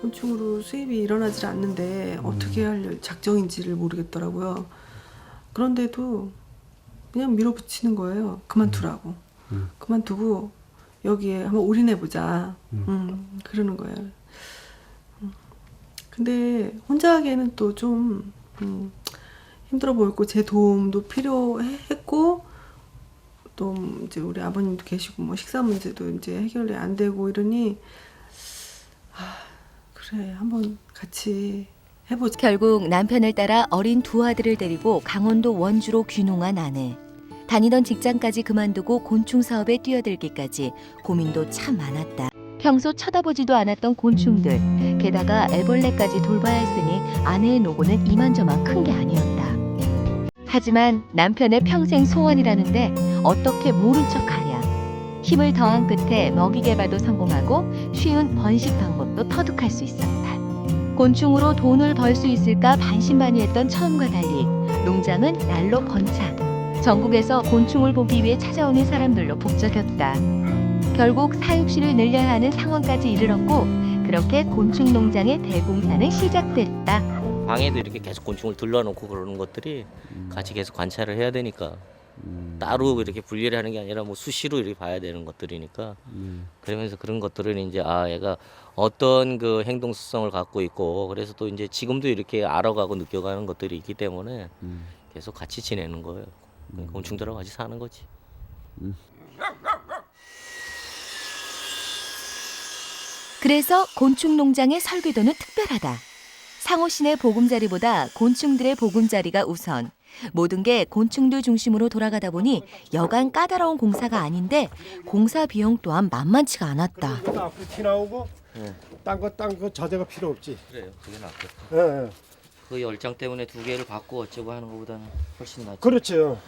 곤충으로 수입이 일어나질 않는데 어떻게 할 작정인지를 모르겠더라고요. 그런데도 그냥 밀어붙이는 거예요. 그만두라고. 음. 그만두고 여기에 한번 올인해보자. 음. 음, 그러는 거예요. 음. 근데 혼자 하기에는 또좀 음, 힘들어 보였고 제 도움도 필요했고 또 이제 우리 아버님도 계시고 뭐 식사 문제도 이제 해결이 안 되고 이러니 아 그래 한번 같이 해보자. 결국 남편을 따라 어린 두 아들을 데리고 강원도 원주로 귀농한 아내. 다니던 직장까지 그만두고 곤충 사업에 뛰어들기까지 고민도 참 많았다. 평소 쳐다보지도 않았던 곤충들, 게다가 애벌레까지 돌봐야 했으니 아내의 노고는 이만저만 큰 게 아니었다. 하지만 남편의 평생 소원이라는데 어떻게 모른 척하랴. 힘을 더한 끝에 먹이 개발도 성공하고 쉬운 번식 방법도 터득할 수 있었다. 곤충으로 돈을 벌 수 있을까 반신반의했던 처음과 달리 농장은 날로 번창. 전국에서 곤충을 보기 위해 찾아오는 사람들로 북적였다. 결국 사육실을 늘려야 하는 상황까지 이르렀고 그렇게 곤충 농장의 대공사는 시작됐다. 방에도 이렇게 계속 곤충을 둘러놓고 그러는 것들이 같이 계속 관찰을 해야 되니까 음. 따로 이렇게 분리를 하는 게 아니라 뭐 수시로 이렇게 봐야 되는 것들이니까 음. 그러면서 그런 것들은 이제 아 얘가 어떤 그 행동 습성을 갖고 있고 그래서 또 이제 지금도 이렇게 알아가고 느껴가는 것들이 있기 때문에 음. 계속 같이 지내는 거예요. 곤충들하고 같이 사는 거지. 그래서 곤충 농장의 설계도는 특별하다. 상호 씨네 보금자리보다 곤충들의 보금자리가 우선. 모든 게 곤충들 중심으로 돌아가다 보니 여간 까다로운 공사가 아닌데 공사 비용 또한 만만치가 않았다. 이거 앞으로 티 나오고 네. 딴거딴거 자재가 필요 없지. 그래요. 그게 낫겠다. 예, 예. 그 열장 때문에 두 개를 받고 어쩌고 하는 것보다는 훨씬 낫지. 그렇죠.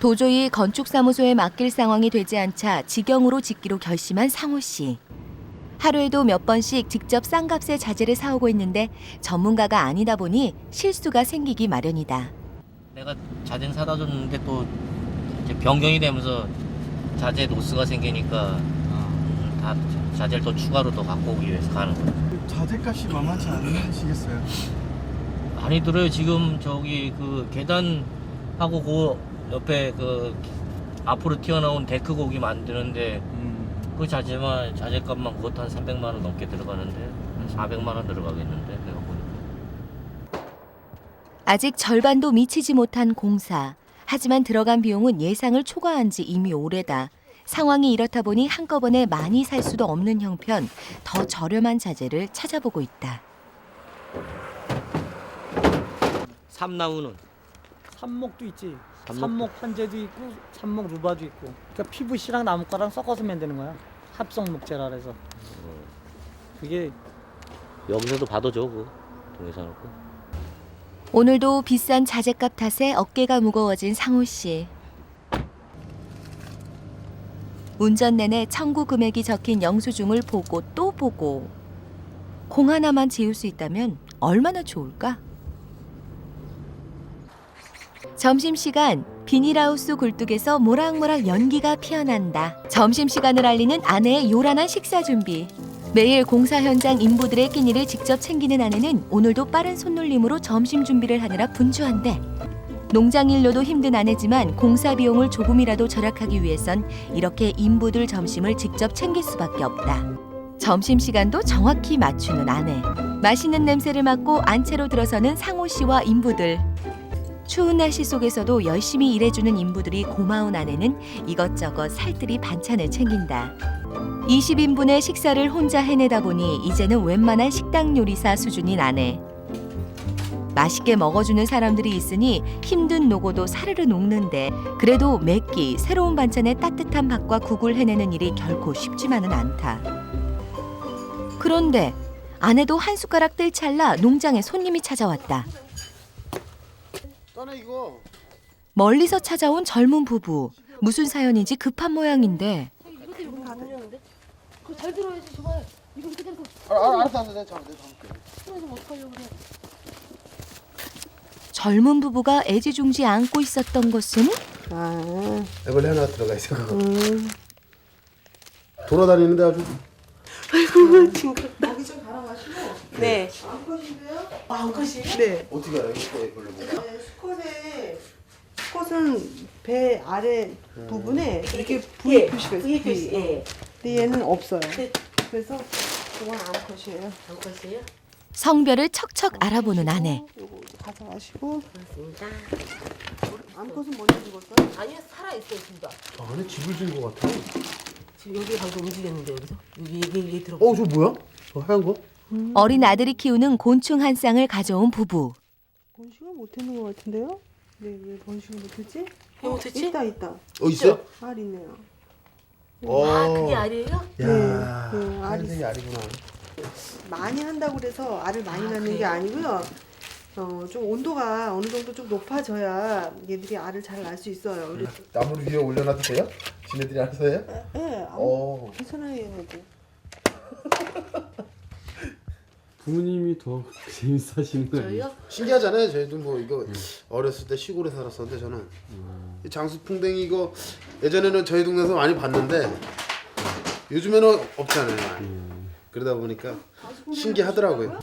도저히 건축사무소에 맡길 상황이 되지 않자 직영으로 짓기로 결심한 상호 씨. 하루에도 몇 번씩 직접 싼값의 자재를 사오고 있는데 전문가가 아니다 보니 실수가 생기기 마련이다. 내가 자재는 사다 줬는데 또 이제 변경이 되면서 자재 노스가 생기니까 음, 다 자재를 또 추가로 더 갖고 오기 위해서 가는 거예요. 자재값이 만만치 않으시겠어요? 많이 들어요. 지금 저기 그 계단하고 그 옆에 그 앞으로 튀어나온 데크 고기 만드는데 그 자재만 자재값만 그것도 한 300만 원 넘게 들어가는데 한 400만 원 들어가겠는데 내가 보니까. 아직 절반도 미치지 못한 공사. 하지만 들어간 비용은 예상을 초과한 지 이미 오래다. 상황이 이렇다 보니 한꺼번에 많이 살 수도 없는 형편 더 저렴한 자재를 찾아보고 있다. 삼나무는 삽목도 있지. 삽목? 삽목 판재도 있고 삽목 루바도 있고. 그러니까 PVC랑 나무가랑 섞어서 만드는 거야. 합성 목재라 그래서. 그게 여기서도 받아줘 그 동해산 고 오늘도 비싼 자재값 탓에 어깨가 무거워진 상호 씨. 운전 내내 청구 금액이 적힌 영수증을 보고 또 보고 공 하나만 지울 수 있다면 얼마나 좋을까? 점심시간 비닐하우스 굴뚝에서 모락모락 연기가 피어난다. 점심시간을 알리는 아내의 요란한 식사 준비. 매일 공사 현장 인부들의 끼니를 직접 챙기는 아내는 오늘도 빠른 손놀림으로 점심 준비를 하느라 분주한데 농장 일로도 힘든 아내지만 공사 비용을 조금이라도 절약하기 위해선 이렇게 인부들 점심을 직접 챙길 수밖에 없다. 점심 시간도 정확히 맞추는 아내. 맛있는 냄새를 맡고 안채로 들어서는 상호 씨와 인부들. 추운 날씨 속에서도 열심히 일해주는 인부들이 고마운 아내는 이것저것 살뜰히 반찬을 챙긴다. 20인분의 식사를 혼자 해내다 보니 이제는 웬만한 식당 요리사 수준인 아내. 맛있게 먹어주는 사람들이 있으니 힘든 노고도 사르르 녹는데 그래도 매끼 새로운 반찬에 따뜻한 밥과 국을 해내는 일이 결코 쉽지만은 않다. 그런데 아내도 한 숟가락 뜰 찰나 농장에 손님이 찾아왔다. 떠나 이거. 멀리서 찾아온 젊은 부부. 무슨 사연인지 급한 모양인데 아, 아, 알았어, 알았어, 내가 잡아, 내가 잡을게. 젊은 부부가 애지중지 안고 있었던 것은 아, 애벌레 하나 들어가 있어. 그거. 음, 돌아다니는데 아주 아이고 징그럽다. 여기 좀 갈아가시고 네. 암컷인데요? 암컷이? 네. 어떻게 알아요? 이거 걸려 보가? 네, 수컷에 수컷은 배 아래 부분에 이렇게 V 표시가 있어요. V 표시. 예. 근데 얘는 없어요. 그래서 이건 암컷이에요. 잠깐만요. 성별을 척척 알아보는 아내. 요거 가져가시고 고맙습니다. 암컷은 먼저 죽었어요? 아니요, 살아있어요, 지금. 안에 집을 지은 것 같아. 지금 여기 방금 움직였는데, 여기서. 여기, 여기, 여기 들어. 어, 저 뭐야? 저 하얀 거? 어린 아들이 키우는 곤충 한 쌍을 가져온 부부. 번식을 못했는 것 같은데요? 네, 왜 번식을 못했지? 왜 못했지? 있다 있다. 어, 있어요? 알 있네요. 어. 아, 그게 알이에요? 야, 네, 네, 알이 하얀색이 알이구나. 많이 한다고 그래서 알을 많이 아, 낳는 게 그래요? 아니고요. 어, 좀 온도가 어느 정도 좀 높아져야 얘들이 알을 잘 낳을 수 있어요. 우리 나무 위에 올려놔도 돼요? 지네들이 알아서 해요? 예, 네, 어. 괜찮아요, 얘네들. 부모님이 더 재밌으시는 거 아니에요? 저희요? 신기하잖아요. 저희도 뭐 이거 어렸을 때 시골에 살았었는데 저는 이 장수풍뎅이 이거 예전에는 저희 동네에서 많이 봤는데 요즘에는 없잖아요. 많이. 그러다 보니까 신기하더라고요.